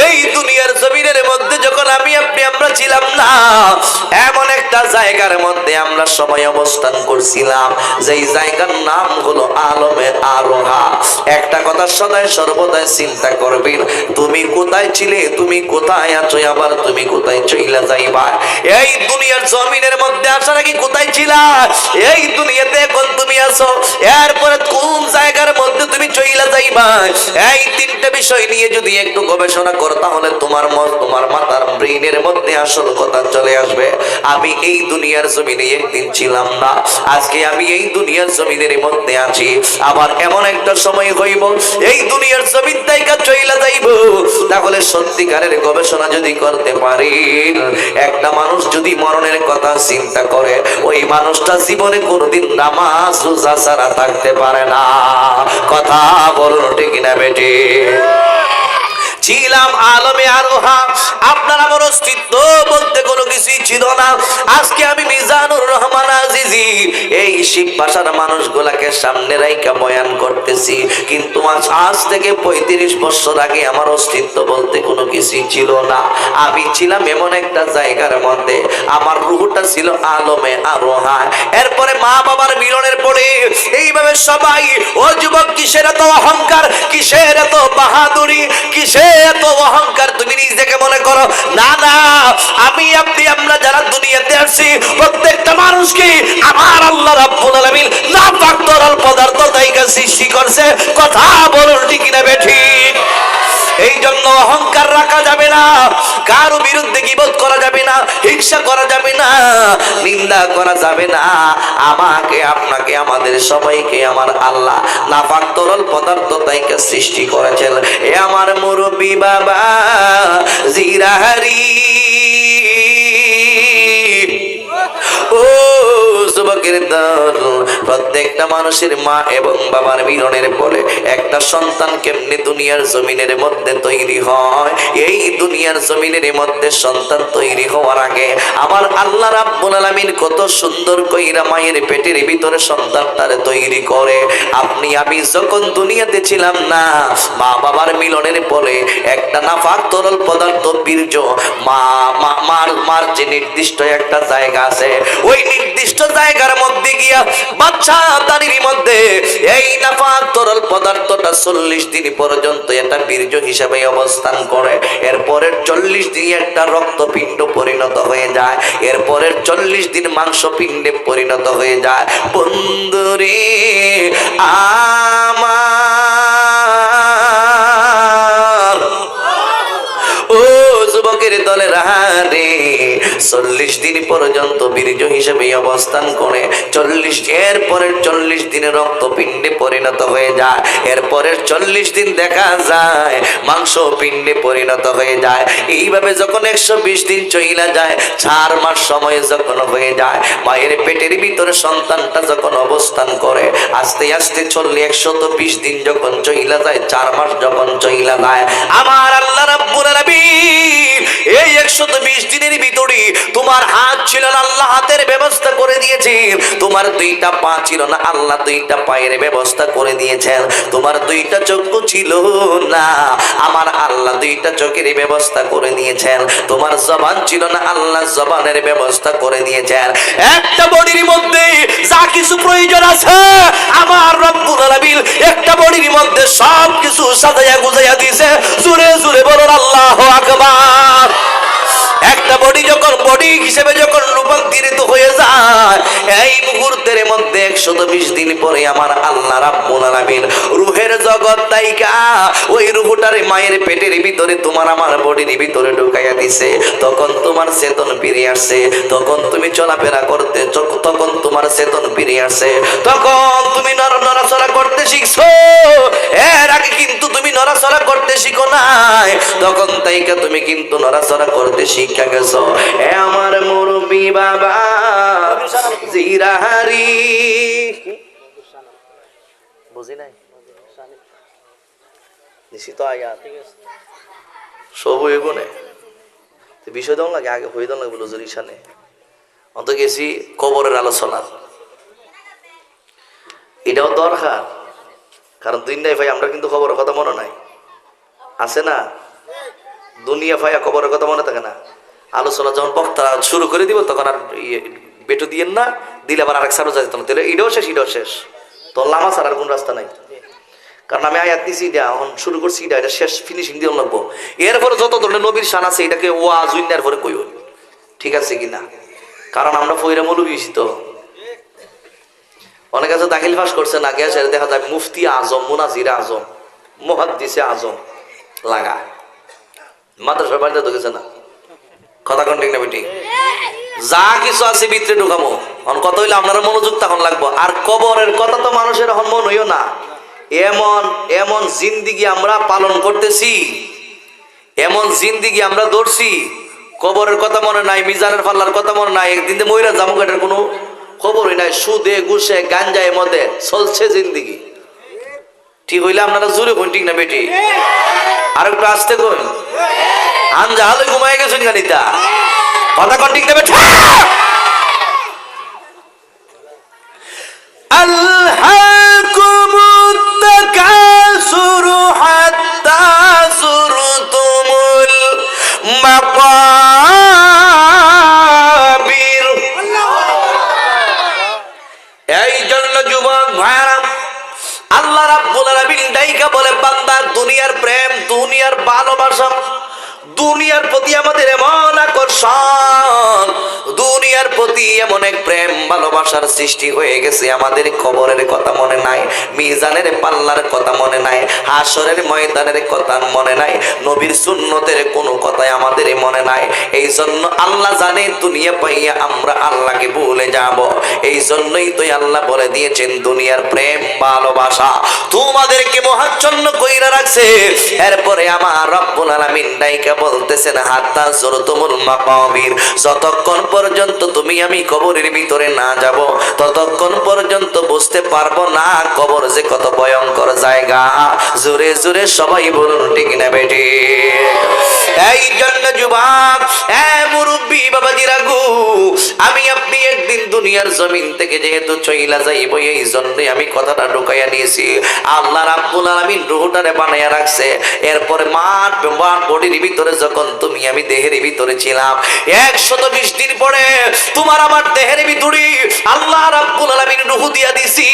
এই দুনিয়ার জমিনের মধ্যে যখন আমি আপনি, আমরা ছিলাম না। এমন একটা জায়গার মধ্যে আমরা সবাই অবস্থান করছিলাম, যেই জায়গার নাম হলো আলমে আরোহা। একটা কথা সদায় সর্বদাই চিন্তা করবেন, তুমি কোথায় ছিলে, তুমি কোথায় আছো, আবার তুমি কোথায় চইলা যাইবা? এই দুনিয়ার জমিনের মধ্যে আসার আগে কোথায় ছিলা? এই দুনিয়াতে এখন তুমি আছো, এরপরে কোন জায়গার মধ্যে তুমি চইলা যাইবা? এই তিনটা বিষয় নিয়ে যদি একটু গবেষণা করো, তাহলে তোমার তোমার মাথার ব্রেইনের মধ্যে আসল কথা চলে আসবে। আমি এই দুনিয়ার জমিনে একদিন ছিলাম না। আজকে আমি এই দুনিয়ার জমিনের মধ্যে আছি। আবার এমন একটা সময় হইব, এই দুনিয়ার জমিন থেকে চইলা যাইব। তাহলে সত্যিকারের গবেষণা যদি করতে পারি, একটা মানুষ যদি মরণের কথা চিন্তা করে, ওই মানুষটা জীবনে কোনোদিন নামাজ, রোজা ছাড়া থাকতে পারে না। কথা বলুন ঠিক না বেটি? ছিলাম আলমে আরোহা। আপনার আমার অস্তিত্ব বলতে কোনো কিছুই ছিল না। আজকে আমি মিজানুর রহমান আজিজি, এই শিব ভাষার মানুষগুলাকে সামনে রাইকা বয়ান করতেছি। কিন্তু আজ আজ থেকে পঁয়ত্রিশ বছর আগে আমার অস্তিত্ব বলতে কোনো কিছুই ছিল না। আমি ছিলাম এমন একটা জায়গার মধ্যে। আমার রুহটা ছিল আলমে আরোহা। এরপরে মা বাবার মিলনের পরে এইভাবে সবাই, ও যুবক কিসের এত অহংকার, কিসের এত বাহাদুরি, কিসের এত অহংকার তুমি নিজেকে মনে করো? না না, আমি আপনি, আমরা যারা দুনিয়াতে প্রত্যেকটা মানুষকে আমার আল্লাহ রাব্বুল আলামিন না পাক তরল পদার্থ তাইকা সৃষ্টি করছে। কথা বলুন, ঠিক না বেঠিক এই জন্য অহংকার রাখা যাবে না। কারও বিরুদ্ধে গিবত করা যাবে হিংসা করা যাবে না, নিন্দা করা যাবে না। আমাকে, আপনাকে, আমাদের সবাইকে, আমার আল্লাহ নাফাক তরল পদার্থ তাইকে সৃষ্টি করেছেন। এ আমার মুরব্বী বাবা, জিরাহারি। ও যুবকের দল প্রত্যেকটা মানুষের মা এবং বাবার মিলনের পরে একটা সন্তান কেমনে দুনিয়ার জমিনের মধ্যে তৈরি হয়? এই দুনিয়ার জমিনের মধ্যে সন্তান তৈরি হওয়ার আগে আমার আল্লাহ রাব্বুল আলামিন কত সুন্দর কইরা মায়ের পেটের ভিতরে সন্তানটারে তৈরি করে। আপনি, আমি যখন দুনিয়াতে ছিলাম না মা বাবার মিলনের পরে একটা নাফাক তরল পদার্থ বীর্য মা মা- মার মার যে নির্দিষ্ট একটা জায়গা আছে, ওই নির্দিষ্ট জায়গার মধ্যে গিয়া বাচ্চা দানির মধ্যে এই নাফাক তরল পদার্থটা চল্লিশ দিন পর্যন্ত এটা বীর্য হিসাবে অবস্থান করে। এরপরের চল্লিশ দিন একটা রক্তপিণ্ড পরিণত হয়ে যায়। এরপরের চল্লিশ দিন মাংসপিণ্ডে পরিণত হয়ে যায়। বন্ধুরে, আমার যুবকের দলের হারে চল্লিশ দিন পর্যন্ত বীর্য হিসেবে অবস্থান করে। চল্লিশ এর পরের চল্লিশ দিনে রক্তপিণ্ডে পরিণত হয়ে যায়। এর পরের চল্লিশ দিন দেখা যায় মাংস পিণ্ডে পরিণত হয়ে যায়। এইভাবে যখন একশো বিশ দিন চইলা যায়, চার মাস সময় যখন হয়ে যায়, মায়ের পেটের ভিতরে সন্তানটা যখন অবস্থান করে, আস্তে আস্তে চললে একশত বিশ দিন যখন চইলা যায়, চার মাস যখন চইলা যায়। আমার আল্লাহ রাব্বুল আলামিন এই বিশ দিনের ভিতরে তোমার হাত ছিল না, আল্লাহ হাতের ব্যবস্থা করে দিয়েছে তোমার দুইটা পা ছিল না, আল্লাহ দুইটা পায়ের ব্যবস্থা করে দিয়েছেন। তোমার দুইটা চক্ষু ছিল না, আমার আল্লাহ দুইটা চোখের ব্যবস্থা করে দিয়েছেন। তোমার জবান ছিল না, আল্লাহ জবানের ব্যবস্থা করে দিয়েছেন। একটা বডির মধ্যে যা কিছু প্রয়োজন আছে, আমার রব্বুল আলামিন একটা বডির মধ্যে সব কিছু সাজাইয়া গুজাইয়া দিয়েছে। জুড়ে জুড়ে বলুন, আল্লাহ আকবার। একটা বডি যখন বডি হিসেবে যখন রূপান্তরিত হয়ে যায়, এই মুহূর্তের মধ্যে একশত বিশ দিন পরে আমার আল্লাহ রাব্বুল রুহের জগৎ তাইকা ওই রুহটারে মায়ের পেটের ভিতরে তোমার আমার বডির ভিতরে ঢুকাইয়া দিছে। তখন তোমার চেতন ফিরে আসছে, তখন তুমি চলাফেরা করতে, তখন তোমার চেতন ফিরে আসছে। তখন তুমি নর নড়াচড়া করতে শিখছো, এর আগে কিন্তু তুমি নড়াচড়া করতে শিখো নাই। তখন তাইকা তুমি কিন্তু নড়াচড়া করতে শিক্ষা গেছো। এ আমার মুরব্বী বাবা, জিরাহারি। বুঝি নাই? নিশ্চিত সব বিষয় দাম লাগে, আগে হয়ে দাম লাগে বলো অন্ত গেছি কবরের আলোচনা। এটাও দরকার। কারণ দিন নাই ভাই, আমরা কিন্তু খবরের কথা মনে নাই। আছে না? দুনিয়া ভাইয়া কবরের কথা মনে থাকে না। আলোচনা যখন বক্তা শুরু করে দিব, তখন আর ইয়ে বেটু দিয়েন না, দিলে আবার আরেক সারও যেত না। তাহলে এটাও শেষ এটাও শেষ। তো লামা ছাড়া আর কোন রাস্তা নাই। কারণ আমি আয়াত দিছি এটা এখন শুরু করছি এটা এটা শেষ ফিনিশিং দিয়ে লাগবো। এরপরে যত ধরনের নবীর শান আছে, এটাকে ওয়া জুইনার পরে কইও। ঠিক আছে কি না কারণ আমরা ফইরা মৌলবী তো। অনেক আছে দাখিল পাস করছে, না গেছে দেখা যায় মুফতি আজম, মুনাজির আজম, মুহাদ্দিসে আজম লাগা। মাদ্রাসার বাড়িতে ঢুকেছে না। কথা কন্টিক না বেটি? যা কিছু আছে ভিতরে ঢুকামো। এখন কত হইলে আপনারা মনোযোগ তখন লাগবো। আর কবরের কথা তো মানুষের এখন মন হইও না। এমন এমন জিন্দিগি আমরা পালন করতেছি। এমন জিন্দিগি আমরা ধরছি। কবরের কথা মনে নাই, মিজানের ফাল্লার কথা মনে নাই। একদিন ময়রা জামু কাটার কোনো খবরই নাই। সুদে গুসে গাঞ্জায়, মদে চলছে জিন্দিগি। ঠিক হইলে আপনারা জোরে কোন ঠিক না বেটি? আর একটু আসতে কোন আঞ্জা হালে ঘুমায় গেছেন গানিতা কথা কন, ঠিক দেবে এই জন্য যুবক ভাইয়ারা, আল্লাহ রাব্বুল আলামিন ডাইকা বলে, বান্দা, দুনিয়ার প্রেম, দুনিয়ার ভালোবাসা আমাদের এমন আকর্ষণ। দুনিয়ার প্রতি এমন এক প্রেম, ভালোবাসার সৃষ্টি হয়ে গেছে। আমাদের কবরের কথা মনে নাই, মিজানের পাল্লার কথা মনে নাই, হাসরের ময়দানের কথা মনে নাই, নবীর সুন্নতের কোনো কথাই আমাদের মনে নাই। এই জন্য আল্লাহ জানে, দুনিয়া পাইয়া আমরা আল্লাহকে ভুলে যাব। এই জন্যই তো আল্লাহ বলে দিয়েছেন, দুনিয়ার প্রেম, ভালোবাসা তোমাদেরকে মহাচ্ছন্ন কইরা রাখছে। এরপরে আমার রব্বুল আলামিন নাইকা বলতেছেন, হাত্তা জোরতুমুল মাকাবির। যতক্ষণ পর্যন্ত তুমি আমি কবরের ভিতরে না যাব, ততক্ষণ পর্যন্ত বুঝতে পারব না কবর যে কত ভয়ঙ্কর জায়গা। জোরে জোরে সবাই বলুন, ঠিক না বেটি এই জন্য যুবক মুরব্বী বাবাজিরা গো আমি আপনি একদিন দুনিয়ার জমিন থেকে যেহেতু চইলা যাইব, এই জন্যই আমি কথাটা ঢুকাইয়া নিয়েছি আল্লাহ রাব্বুল আলামিন রুহটারে বানাইয়া রাখছে। এরপরে মাঠ মাঠ, বডির ভিতরে যখন তুমি, আমি দেহের ভিতরে ছিলাম। একশত বিশ দিন পরে তোমার আমার দেহের ভিতরে আল্লাহ রাব্বুল আলামিন রুহ দিয়া দিছি।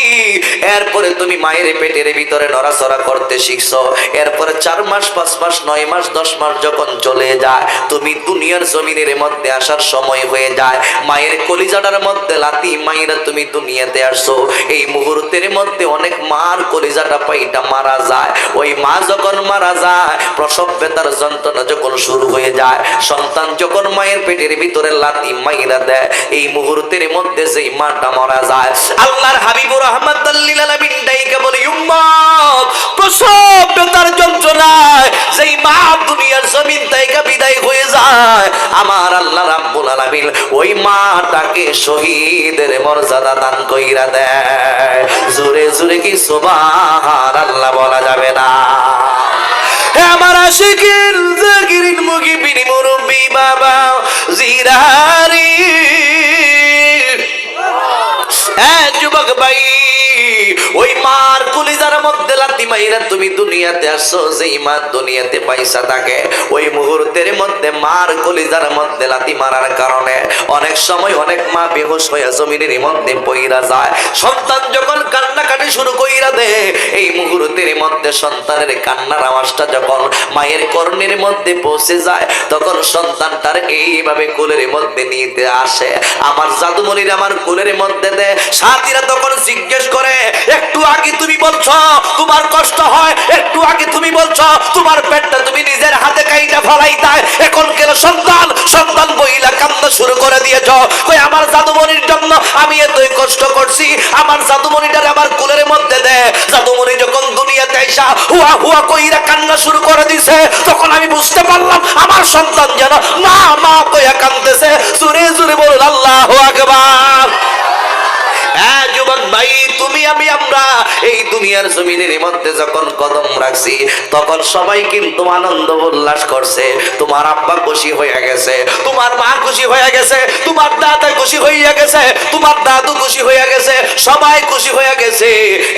এরপরে তুমি মায়ের পেটের ভিতরে নড়াচড়া করতে শিখছো। এরপরে চার মাস, পাঁচ মাস, নয় মাস, দশ মাস যখন চলে যায়, তুমি দুনিয়ার জমিনের মধ্যে আসার সময় হয়ে যায়। মায়ের কলিজাটার মধ্যে লাতি মায়েরা তুমি দুনিয়াতে আসছো। এই মুহূর্তের মধ্যে অনেক মার কলিজাটা পাইটা মারা যায়। ওই মা যখন মারা যায়, প্রসব বেতার যন্ত্রণা যখন শুরু হয়ে যায়, সন্তান যখন মায়ের পেটের ভিতরে লাতি মাইরা দেয়, এই মুহূর্তের মধ্যে যেই মাটা মারা যায়, আল্লাহর হাবিবুর রহমত আলামিন বলে, উম্মত, প্রসব, বেতার যন্ত্রণায়, যেই মা দুনিয়ার জমিন থেকে বিদায় হয়ে যায়, আমার আল্লাহ রাব্বুল আলামিন ওই মাটাকে শহীদের মর্যাদা দান কইরা দেয়। জোরে জোরে কি সুবহান আল্লাহ বলা যাবে না? আমার আশিকিন জাকিরিন মুগি বিনি মুরব্বি বাবা জিরারি ভাই ওই মার কলিজার মধ্যে লাতি মাইরা তুমি দুনিয়াতে আসছো, যেই মা দুনিয়াতে পয়সা থাকে, ওই মুহূর্তের মধ্যে মার কলিজার মধ্যে লাতি মারার কারণে অনেক সময় অনেক মা বেহুশ হয়ে জমিনের মধ্যে পইরা যায়। সন্তান যখন কান্নাকাটি শুরু কইরা দে, এই মুহূর্তের মধ্যে সন্তানের কান্নার আওয়াজটা যখন মায়ের কর্ণের মধ্যে পৌঁছে যায়, তখন সন্তানটার এইভাবে কোলের মধ্যে নিতে আসে। আমার জাদুমণির আমার কোলের মধ্যে দে। সাথীরা তখন জিজ্ঞেস করে একটু আগে তুমি বলছো, তোমার কষ্ট হয়, একটু আগে তুমি বলছো, তোমার পেটটা তুমি নিজের হাতে কাইটা ফলাই দেয় এখন কেন সন্তান সন্তান বইলা কান্না শুরু করে দিয়েছ। কই, আমার জাদুমণির জন্য আমি এতই কষ্ট করছি, আমার জাদুমণিটার আমার কুলের মধ্যে দে। জাদুমণি যখন দুনিয়াতে আইসা হুয়া হুয়া কইরা কান্না শুরু করে দিছে, তখন আমি বুঝতে পারলাম আমার সন্তান যেন মা মা কইয়া কান্দতেছে সুরে জুরে বলুন, আল্লাহু আকবার। যুবক ভাই, তুমি আমি, আমরা এই দুনিয়ার জমিনের মধ্যে যখন কদম রাখছি, তখন সবাই কিন্তু আনন্দ উল্লাস করছে। তোমার আব্বা খুশি গেছে, তোমার মা খুশি গেছে, তোমার দাদা খুশি হইয়া গেছে, তোমার দাদু খুশি গেছে, সবাই খুশি গেছে।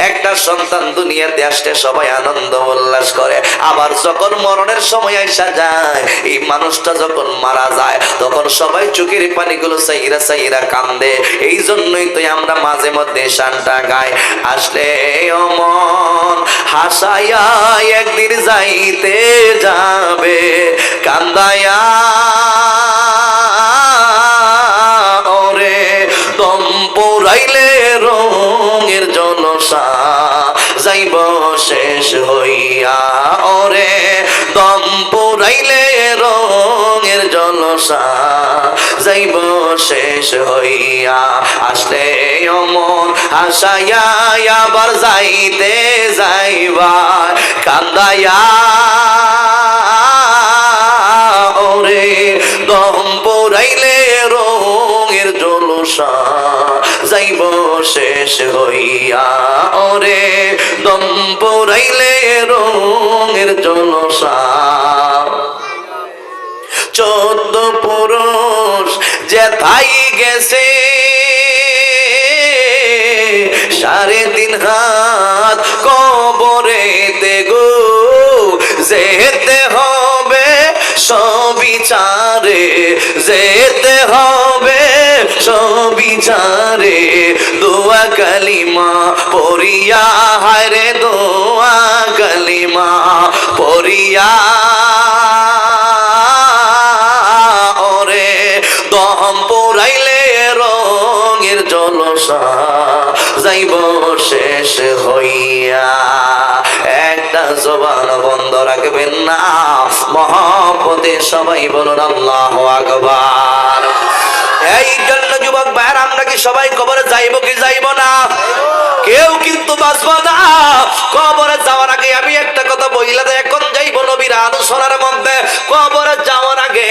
একটা সন্তান দুনিয়াতে আসলে সবাই আনন্দ উল্লাস করে। আবার যখন মরণের সময় আসা যায়, এই মানুষটা যখন মারা যায়, তখন সবাই চোখের পানিগুলো সাইরা সাইরা কান্দে। এই জন্যই তো আমরা মাঝে মধ্যে শানটা গাই আসলে অমন। হাসাইয়া একদিন যাইতে যাবে, কান্দায়া। রঙের জলসা, যাইব শেষ হইয়া। ওরে পুরাইলে রঙের জলসা যাইব শেষ হইয়া। আসলে অমন হাসাইয়া আবার যাইতে যাইবা কান্দায়া। ওরে দম পুরাইলে যাইব শেষ হইয়া। ওরে রঙের জলসা। চোদ্দ পুরুষ যে থাই গেছে, সাড়ে হাত কবরে গো, যেতে হবে সবিচারে, যেতে হবে সবিচারে দোয়া কালিমা পড়িয়া, হায়রে দোয়া কালিমা পড়িয়া। ওরে দম পোড়াইলে রঙের জলসা যাইব শেষ হইয়া। একটা জবান বন্ধ রাখবেন না, মহাপদে সবাই বলুন আল্লাহ আকবার। এই যুবক ভাইয়ের, আমরা কি সবাই কবরে যাইব কি যাইব না? কেউ কিন্তু বাঁচব না। কবরে যাওয়ার আগে আমি একটা কথা বইলা দেয় নবীর আলোচনার মধ্যে কবরে যাওয়ার আগে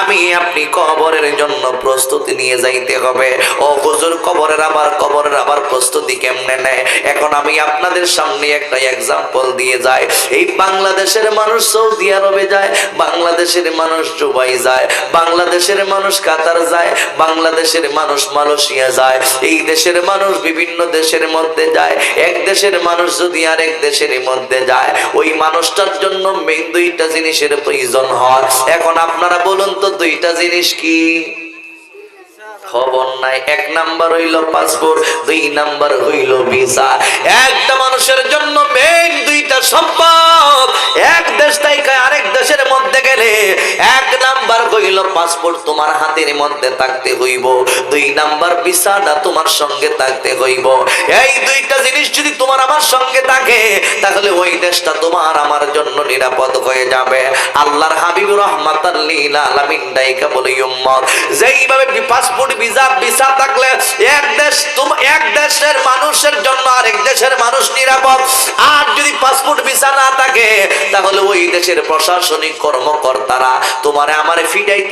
আমি আপনি কবরের জন্য প্রস্তুতি নিয়ে যাইতে হবে। ও হুজুর, কবরের আবার কবরের আবার প্রস্তুতি কেমনে নেয়? এখন আমি আপনাদের সামনে একটা এক্সাম্পল দিয়ে যাই। এই বাংলাদেশের মানুষ সৌদি আরবে যায়, বাংলাদেশের মানুষ দুবাই যায়, বাংলাদেশের মানুষ কাতার যায়, বাংলাদেশের মানুষ মালয়েশিয়া যায়। এই দেশের মানুষ বিভিন্ন দেশের মধ্যে যায়। এক দেশের মানুষ যদি আরেক দেশের মধ্যে যায়, ওই মানুষটার জন্য মেইন দুইটা জিনিসের প্রয়োজন হয়। এখন আপনারা বলুন তো, দুইটা জিনিস কি? খবর নাই। এক নাম্বার হইল পাসপোর্ট, দুই নাম্বার হইল ভিসা। একটা মানুষের জন্য মেইন দুইটা সম্ভব এক দেশ নাম্বার পাসপোর্ট তোমার হাতের মধ্যে থাকতে হইব। দুই নাম্বার ভিসাটা তোমার সঙ্গে থাকতে হইব। এই দুইটা জিনিস যদি তোমার আমার সঙ্গে থাকে, তাহলে ওই দেশটা তোমার আমার জন্য নিরাপদ হয়ে যাবে। আল্লাহর হাবিব রহমাতাল লিল আলামিন ডাইকা বলে উম্মত, যেইভাবে পাসপোর্ট ভিসা ভিসা থাকলে এক দেশ এক দেশের মানুষের জন্য আরেক দেশের মানুষ নিরাপদ। আর যদি পাসপোর্ট ভিসা না থাকে, তাহলে ওই দেশের প্রশাসনিক কর্মকর্তারা তোমারে আমারে ফিডাইতে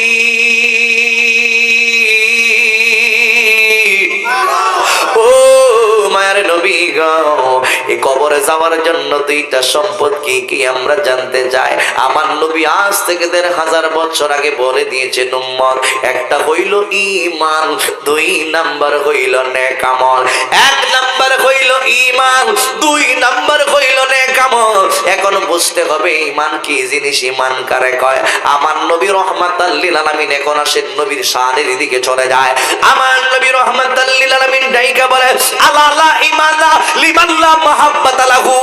কবরে যাওয়ার জন্য দুইটা সম্পদ কি কি আমরা জানতে চাই? আমার নবী আজ থেকে দেড় হাজার বছর আগে বলে দিয়েছে নম্বর একটা হইল ইমান দুই নাম্বার হইল নেকামল এক নাম্বার হইল ইমান দুই নাম্বার হইল নেকামল। এখন বুঝতে হবে ইমান কি জিনিস ইমান কারে কয়? আমার নবী রহমাতাল্লিল আলামিন এখন আসেন নবীর শানের দিকে চলে যায়। আমার নবী রহমাতাল্লিল আলামিন ডাইকা বলে, আলা লা ইমানা লিমান লা মাহাব্বাতা লাহু।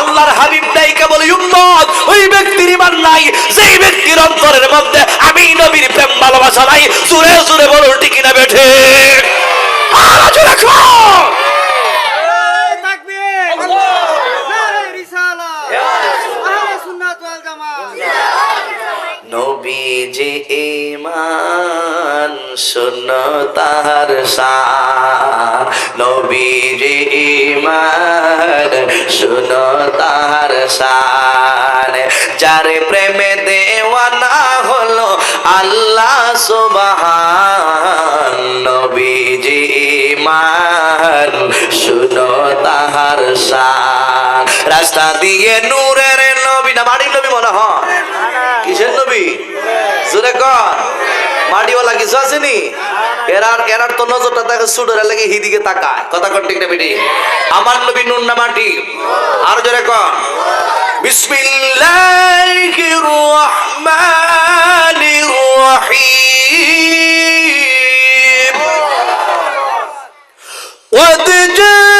আল্লাহর হাবিব ডাইকা বলে, উম্মত, ওই ব্যক্তির ইমান নাই। যেই ব্যক্তির অন্তরের মধ্যে আমি নবীর প্রেম ভালোবাসা নাই। জোরে জোরে বলো ঠিক না বেঠে আওয়াজ রাখো তাকবীর নারে রিসালা আহলে সুন্নাত ওয়াল জামাত যে ইমান শূন্য তাহার শান নবী ইমান শূন্য তাহার শান যার প্রেমে দেওয়ানা হলো আল্লাহ সুবহান নবী ইমান শূন্য তাহার শান রাস্তা দিয়ে নূরের নবী না, বাড়ির নবী মনে হয়? কিসের নবী? জোরে কর। মাটিওয়ালা কিছু আসেনি? এরার এরার তো নজরটা দেখে সুডের লাগে হিদিকে তাকায়। কথা কর ঠিক না বেটি। আমার নবী নুন না মাটি। আর জোরে কর। বিসমিল্লাহির রহমানির রহিম قد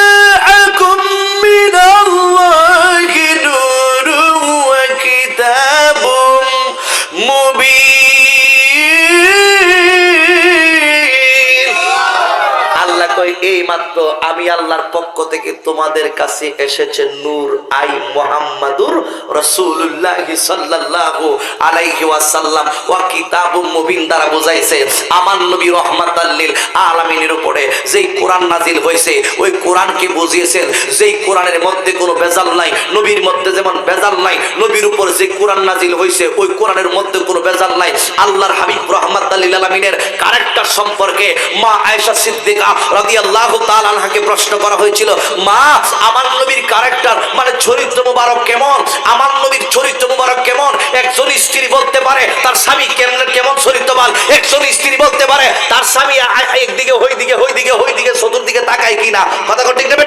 আমি আল্লাহর পক্ষ থেকে তোমাদের কাছে এসেছে নূর, আই মুহাম্মাদুর রাসূলুল্লাহ সাল্লাল্লাহু আলাইহি ওয়াসাল্লাম। ওয়া কিতাবুম মুবিন দ্বারা বুঝাইছে, আমার নবী রহমাতাল লিল আলামিনের উপরে যেই কোরআন নাজিল হয়েছে, ওই কোরআনকে বুঝিয়েছেন। যেই কোরআনের মধ্যে কোনো বেজাল নাই, নবীর মধ্যে যেমন বেজাল নাই, নবীর উপর যে কোরআন নাজিল হয়েছে, ওই কোরআনের মধ্যে কোনো বেজাল নাই। আল্লাহর হাবিব রহমাতাল লিল আলামিনের কারেক্টার সম্পর্কে মা আয়েশা সিদ্দিকা রাদিয়াল্লাহু তাআলা আনহাকে প্রশ্ন করা হয়েছিল, মা, আমার নবীর ক্যারেক্টার মানে চরিত্র মুবারক কেমন? আমার নবীর চরিত্র মুবারক কেমন? একজন স্ত্রী বলতে পারে, তার স্বামী কেমন কেমন চরিত্রবান? একজন স্ত্রী বলতে পারে, তার স্বামী একদিকে হই দিকে হই দিকে হই দিকে চতুর্দিকে তাকায় কিনা? কথা ঠিক নেবে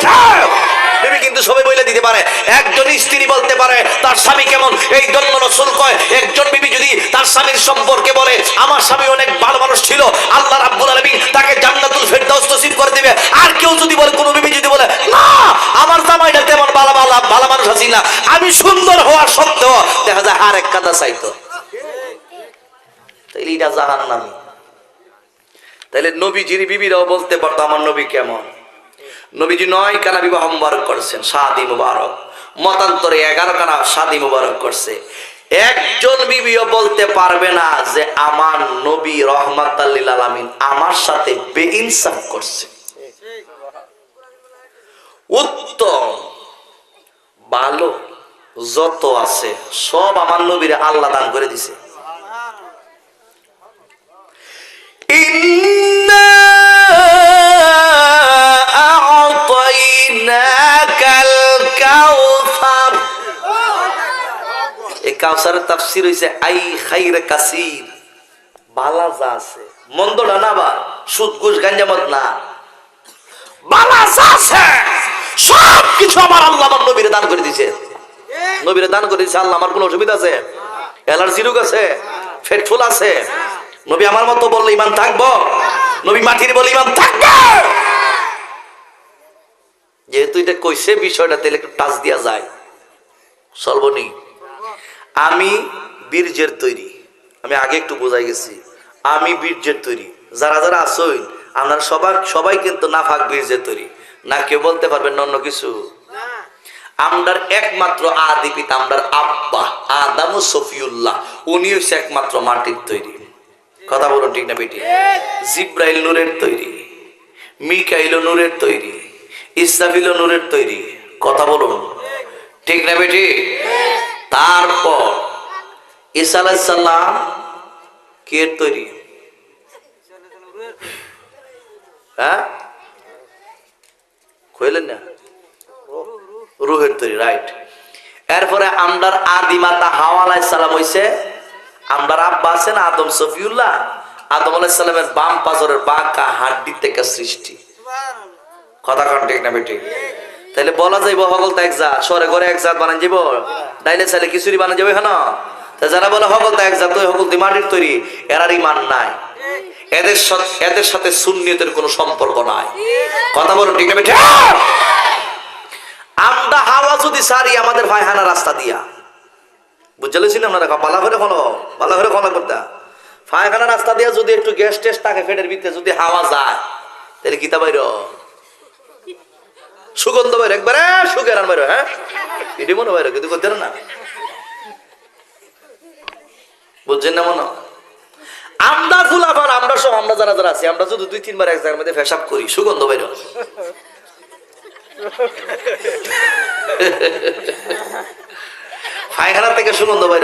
দেবী কিন্তু সবাই বলে দিতে পারে, একজন স্ত্রী বলতে পারে, তার স্বামী কেমন? এই জন্য রসুল কয়, একজন বিবি যদি তার স্বামীর সম্পর্কে বলে, আমার স্বামী অনেক ভালো মানুষ ছিল, আল্লাহ রাব্বুল আলামিন তাকে জান্নাতুল ফেরদাউস নসিব করে দিবে। আর কেউ যদি বলে কোনো বিবি যদি বলে, না, আমার জামাইটা তেমন ভালো ভালো ভালো মানুষ আছি না, আমি সুন্দর হওয়ার সত্ত্বেও দেখা যায় আর এক কাদা চাইতো। এটা নবীজির বিবিরাও বলতে পারতো, আমার নবী কেমন? নবীজি নয় কানা বিবাহ মুবারক করছেন সাদি মুবারক। মতান্তরে এগারো কানা সাদি মুবারক করছে। একজন বিবিও বলতে পারবে না যে, আমার নবী রহমাত আলামিন আমার সাথে বেইনসাফ করছে। উত্তম, ভালো, যত আছে, সব আমার নবীর আল্লাহ দান করে দিছে। কাউসারের আই আছে না বা, সুদ, ঘুষ, গাঞ্জামত না। বালা যা আছে! সব কিছু আমার আল্লাহ আমার নবীরে দান করে দিছে নবীরে দান করে দিছে আল্লাহ আমার কোনো অসুবিধা আছে? অ্যালার্জি রোগ আছে? ফেটফুল আছে? নবী আমার মতো বললে ইমান থাকব? নবী মাটির বলে ইমান থাকবে? যেহেতু এটা কইছে বিষয়টা তাহলে একটু টাচ দিয়া যায়। সর্বনি আমি বীর্যের তৈরি। আমি আগে একটু বোঝাই গেছি। আমি বীর্যের তৈরি। যারা যারা আসই আপনারা সবার সবাই কিন্তু নাফাক বীর্যের তৈরি। না কেউ বলতে পারবেন অন্য কিছু? আমরার একমাত্র আদি পিতা, আমরার আব্বা, আদাম সফিউল্লাহ। উনি হচ্ছে একমাত্র মাটির তৈরি। কথা বলুন ঠিক না বেটি? জিব্রাইল নূরের তৈরি, মিকাইল নূরের তৈরি, ইসরাফিল নূরের তৈরি। কথা বলুন। ঠিক না বেটি? তারপর ঈসা আলাইসাল্লাম কে তৈরি? হ্যাঁ? কইলেন না? রুহের তৈরি রাইট এরপরে আমরার আদি মাতা হাওয়া আলাইসাল্লাম হইছে, আমরার আব্বা আছেন আদম সফিউল্লাহ আদম আলাইসাল্লামের বাম পাজরের বাঁকা হাড্ডি থেকে সৃষ্টি। কথা ঠিক না তাহলে বলা যাইব হগল তো এক জাত। সরে ঘরে এক জাত বানান যাব ডাইলে চাইলে খিচুড়ি বানান যাবে তা যারা বলে হগল তো এক জাত হগল দি মাটির তৈরি। এরার ইমান নাই। এদের সাথে এদের সাথে শূন্যতের কোনো সম্পর্ক নাই। কথা বলুন ঠিক বেটি আমরা হাওয়া যদি সারি, আমাদের ভাইহানা রাস্তা দিয়া। বুঝলেছেন আপনারা? পালা করে কোনো পালা করে কোনো করতে। পায়খানা রাস্তা দিয়া যদি একটু গ্যাস টেস্ট থাকে ফেটের ভিতরে, যদি হাওয়া যায়, তাহলে গীতা বাইর। সুগন্ধ বাইর, একবারে সুগেরান বাইর হ্যাঁ? এটি মনে বাইর কিন্তু করতে না। বুঝছেন না মনে আমরা ফুলাফান আমরা সব, আমরা যারা যারা আছি, আমরা যদি দুই, তিনবার এক জায়গার মধ্যে ফেসাব করি। সুগন্ধ হয়। পায়খানা থেকে সুগন্ধ হয়।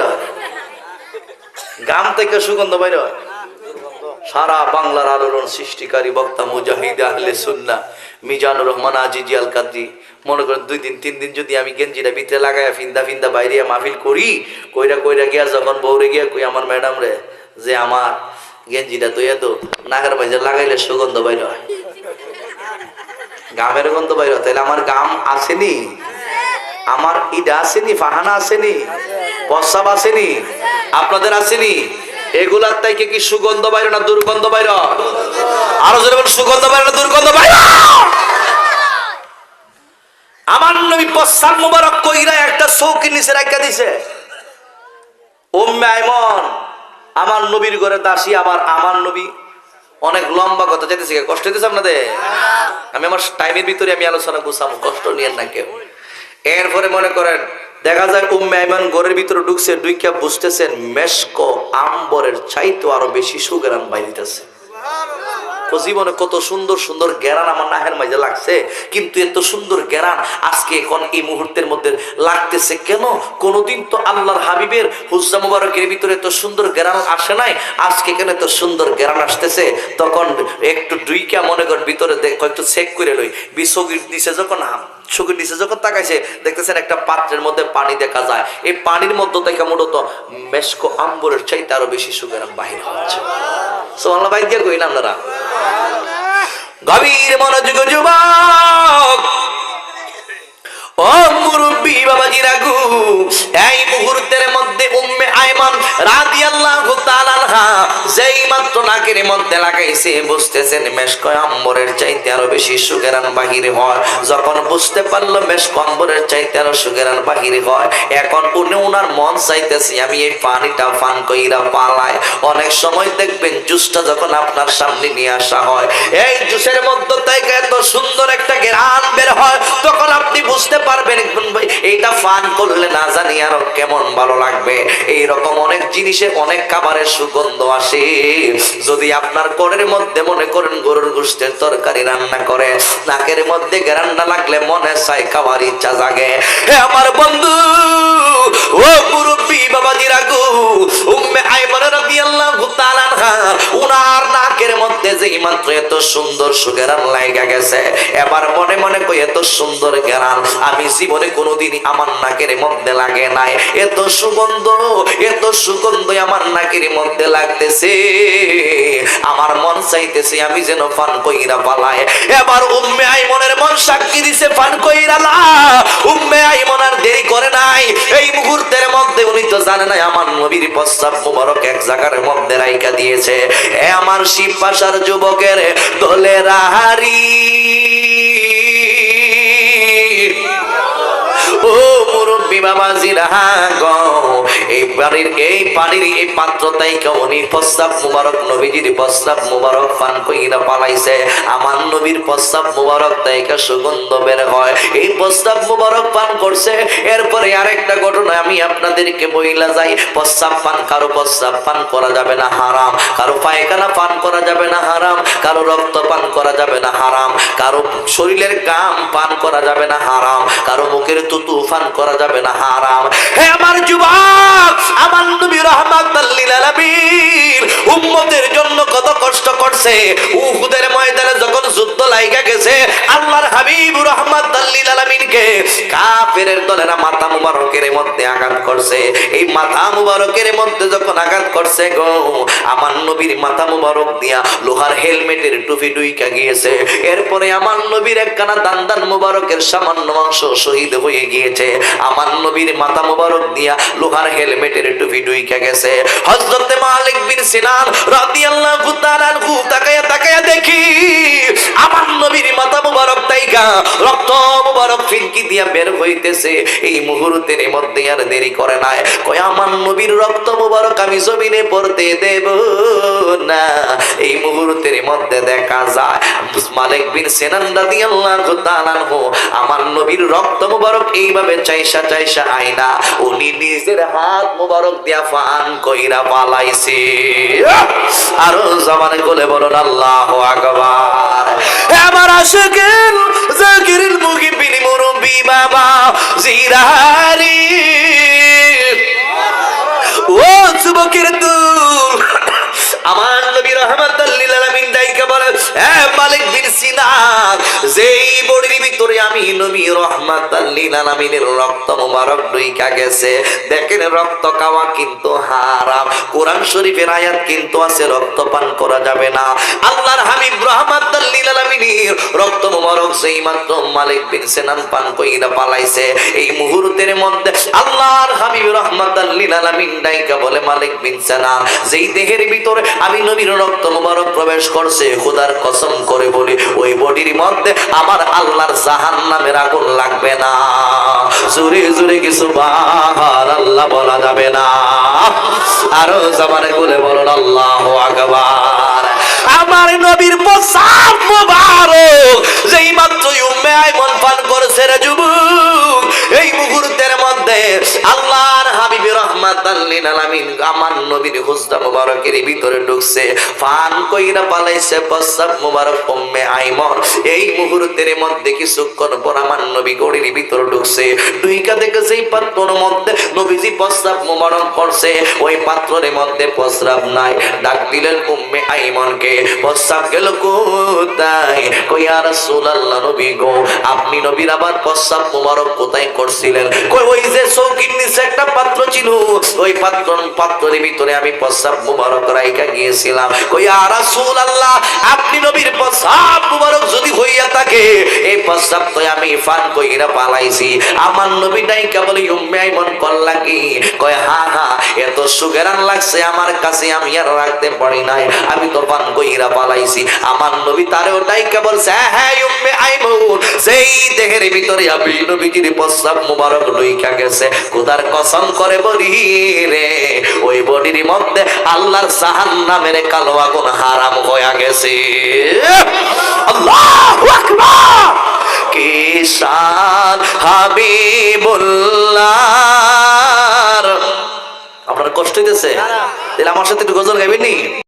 গাম থেকে সুগন্ধ হয়। সারা বাংলার আলোড়ন সৃষ্টিকারী বক্তা মুজাহিদ আহলে সুন্না মিজানুর রহমান, আজিজি আল কাদ্রি মনে করেন দুই দিন, তিন দিন যদি আমি গেঞ্জিটা ভিতরে লাগাইয়া ফিন্দা ফিন্দা বাইরে মাহফিল করি, কইরা কইরা গিয়া যখন বউরে গিয়া কই, আমার ম্যাডাম রে, যে আমার গেঞ্জিটা তো এত নাগের বাইরে লাগাইলে সুগন্ধ বাইর হয়। গামের গন্ধ বাইর তাহলে আমার গাম আসেনি? আমার ইডা আসেনি? ফাহানা আসেনি? প্রস্রাব আসেনি? আপনাদের আসেনি? এগুলার থেকে কি সুগন্ধ বাইরে না দুর্গন্ধ বাইর? আরও জোরে সুগন্ধ বাইরে না দুর্গন্ধ বাইর? আমার নবী প্রস্রাব মুবারক কইরা একটা চৌকি নিচে রাখা দিছে। ওম্মে আইমন আমার নবীর ঘরে দাসী, আবার আমার নবী। অনেক লম্বা কথা যেতেছি কষ্ট হইতেছে আপনাদের? আমি আমার টাইমের ভিতরে আমি আলোচনা গুছাবো, কষ্ট নিয়েন না কেউ। এরপরে মনে করেন, দেখা যায় উম্মে আইমান ঘরের ভিতরে ঢুকছে ডুইকা বুঝতেছেন মেস্কো আম্বরের চাইতো আরও বেশি সুগেরান বাইরিতেছে ও জীবনে কত সুন্দর সুন্দর জ্ঞান আমার নাহের মাঝে লাগছে, কিন্তু এত সুন্দর জ্ঞান আজকে এখন এই মুহূর্তের মধ্যে লাগতেছে কেন? কোনোদিন তো আল্লাহর হাবিবের হুজ্জা মুবারকের ভিতরে এত সুন্দর জ্ঞান আসে নাই, আজকে কেন এত সুন্দর জ্ঞান আসতেছে? তখন একটু দুইকা মনে কর, ভিতরে দেখ একটু চেক করে লই। বিশ্বগীর দিছে যখন চোখের নিচে যখন তাকাইছে, দেখতেছেন একটা পাত্রের মধ্যে পানি দেখা যায়। এই পানির মধ্যে থেকে মূলত মেশকো আম্বরের চাইতে আরও বেশি সুগেরাম বাহির হচ্ছে। সোমাল্লা ভাই দিয়ে কইলাম আপনারা। গভীর মনোযোগ যুবক ও মুরব্বী বাবাজি রাগু এই মুহূর্তের মধ্যে উম্মে আয়মান রাদিয়াল্লাহু যেই মাত্র নাকের মধ্যে লাগাইছে, বুঝতেছেন চাইতে আরও বেশি সুগেরান বাহির হয়। যখন বুঝতে পারল চাইতে আরও সুগেরান বাহির হয়, এখন উনি উনার মন চাইতেছে, আমি এই পানিটা পান কইরা পালাই। অনেক সময় দেখবেন জুসটা যখন আপনার সামনে নিয়ে আসা হয়, এই জুসের মধ্যে থেকে এত সুন্দর একটা গ্রান বের হয়, তখন আপনি বুঝতে পারবেন এইটা পান করলে না জানি আরও কেমন ভালো লাগবে। এই রকম অনেক জিনিসে অনেক খাবারের সুগন্ধ আসে। যদি আপনার কোণের মধ্যে মনে করেন গরুর গোষ্ঠের তরকারি রান্না করে, নাকের মধ্যে গ্রান্না লাগলে মনে চাই খাওয়ার ইচ্ছা জাগে। হে আমার বন্ধু, ও মুরব্বী বাবাজি রাগু উম্মে আইমান রাদিয়াল্লাহু তাআলা উনার নাকের মধ্যে যে মাত্র এত সুন্দর সুগেরান লাগা গেছে, এবার মনে মনে কই এত সুন্দর গেরান আমি জীবনে কোনোদিনই আমার নাকের মধ্যে লাগে নাই। এত সুগন্ধ এত সুগন্ধ আমার নাকের মধ্যে লাগতেছে। আমার মন চাইতেছে আমি যেন পান কইরা পালাই। এবার উম্মে আইমনের মন সাক্ষী দিছে পান কইরা লা। উম্মে আইমন আর দেরি করে নাই। এই মুহূর্তের মধ্যে উনি তো জানে নাই, আমার নবীর প্রস্তাব মুবারক এক জায়গার মধ্যে রাইকা দিয়েছে। এ আমার শিব পাশার যুবকের দলে রাহারি বাবাজিরা গো পানির এই পানির এই পাত্র তাইকে উনি প্রস্তাব মুবারক, নবীজির প্রস্তাব মুবারক পান কইরা পালাইছে। আমার নবীর প্রস্তাব মুবারক তাইকে সুগন্ধ বের হয়। এই প্রস্তাব মুবারক পান করছে। এরপরে আরেকটা ঘটনা আমি আপনাদেরকে বইলা যাই। প্রস্তাব পান, কারও প্রস্তাব পান করা যাবে না হারাম। কারও পায়খানা পান করা যাবে না হারাম। কারও রক্ত পান করা যাবে না হারাম। কারও শরীরের গাম পান করা যাবে না হারাম। কারও মুখের তুতু পান করা যাবে না হারাম। হে আমার যুবক! আমার নবী রহমাতাল লিল আলামিন উম্মতের জন্য কত কষ্ট করছে। উহুদের ময়দানে যখন যুদ্ধ লাগা গেছে, আল্লাহর হাবিব রহমাতাল দলেরা মাথা মুবারকের দিয়া লোহার হেলমেটের টুপি ডুইকা গিয়েছে। এরপরে আমার নবীর একখানা দান দান মুবারকের সামান্য অংশ শহীদ হয়ে গিয়েছে। আমার নবীর মাথা মুবারক দিয়া লোহার হেলমেটের টুপি ডুইকা গেছে। হযরতে মালিক বিন সিনান রাদিয়াল্লাহু তাআলা আনহু তাকায়া দেখি, আমার নবীর মাথা মুবারক তাই দাইকা রক্ত মুবারক ফিনকি দিয়া বের হইতেছে। এই মুহূর্তের মধ্যে আর দেরি করে নাই। কয়, আমার নবীর রক্ত মুবারক আমি জমিনে পড়তে দেব না। এই মুহূর্তের মধ্যে দেখা যায় মালিক বিন সেনান রাদিয়াল্লাহু তাআলা আমার নবীর রক্ত মুবারক এইভাবে চাইসা চাইসা আইনা, উনি নিজের হাত মুবারক দিয়া ফান কইরা পালাইছে। আরও জমানে কোলে বলুন, আল্লাহু আকবার। আমার আশিকের জাকিরুল মুহিবিন মুরব্বি বাবা জিরারি ও যুবকের দুল আমার নবী রহমাতুল লিল আলামিন দাইকা বলে, এ মালিক বিন সিনান যেই বডির ভিতরে আমি নবী রহমাতুল লিল আলামিনের রক্ত মোবারক ডুইকা গেছে, দেখেন রক্ত খাওয়া কিন্তু হারাম, কোরআন শরীফের আয়াত কিন্তু আছে, রক্ত পান করা যাবে না। আল্লাহর হাবিব রহমাতুল লিল আলামিনের রক্ত মোবারক যেই মাত্র মালিক বিন সিনান পান কইরা পালাইছে। এই মুহূর্তের মধ্যে আল্লাহর হাবিব রহমাতুল লিল আলামিন দাইকা বলে, মালিক বিন সিনান যেই দেহের ভিতরে আমি নবীর রক্ত মোবারক প্রবেশ করছে, খোদার কসম করে বলি, ওই বডির মধ্যে আমার আল্লাহর জাহান নামের আগুন লাগবে না। জোরে জোরে কিছু বাহার আল্লাহ বলা যাবে না। আরও জামানে বলে বলুন, আল্লাহ আকবার। আমার নবীর প্রসাব মোবারক, যেই মাত্র উম্মে আইমন পান করেছে রে যুবক, এই মুহূর্তের মধ্যে আল্লাহর আলামিন আমার নবীর মুবারকের ভিতরে ঢুকছে। ফান কইরা পালাইছে মুবারক উম্মে এই মুহূর্তের মধ্যে কিছুক্ষণ পর আমার নবী গড়ির ভিতরে ঢুকছে। দেখে সেই পাত্রর মধ্যে নবীজি মুবারক করছে, ওই পাত্রের মধ্যে নাই। ডাক দিলেন উম্মে আইমনকে প্রস্রাব গেল কোথায়? কই আর রাসূলুল্লাহ নবী গো, আপনি নবীর আবার প্রস্রাব মুবারক কোথায় করছিলেন? কই, ওই যে নিচে একটা পাত্র ছিল। ওই পাত্র, পাত্রের ভিতরে আমি প্রস্রাব মুবারক রাইখা গিয়েছিলাম। কই আর রাসূলুল্লাহ, আপনি নবীর প্রস্রাব মুবারক যদি হইয়া থাকে, এই প্রস্রাব তো আমি ফান কইরা পালাইছি। আমার নবী নাই কেবল উম্মে আইমন করলা কি কয়, হা হা, এত সুগেরান লাগছে আমার কাছে, আমি আর রাখতে পারি নাই। আমি তো পান কইরা পালাইছি। আমার নবী তারে ওটাই কেবল হ্যাঁ উম্মে আইমন সেই দেহের ভিতরে আমি নবীজির প্রস্রাব মুবারক লইকা গেছে। খোদার কসম করে বলি রে। ওই বডির মধ্যে আল্লাহর সাহান নামের কালো আগুন হারাম হয়ে গেছে। আল্লাহু আকবার। কিসান হাবিবুল্লাহ। আপনার কষ্ট হইতেছে? তাহলে আমার সাথে একটু গজল গাইবেন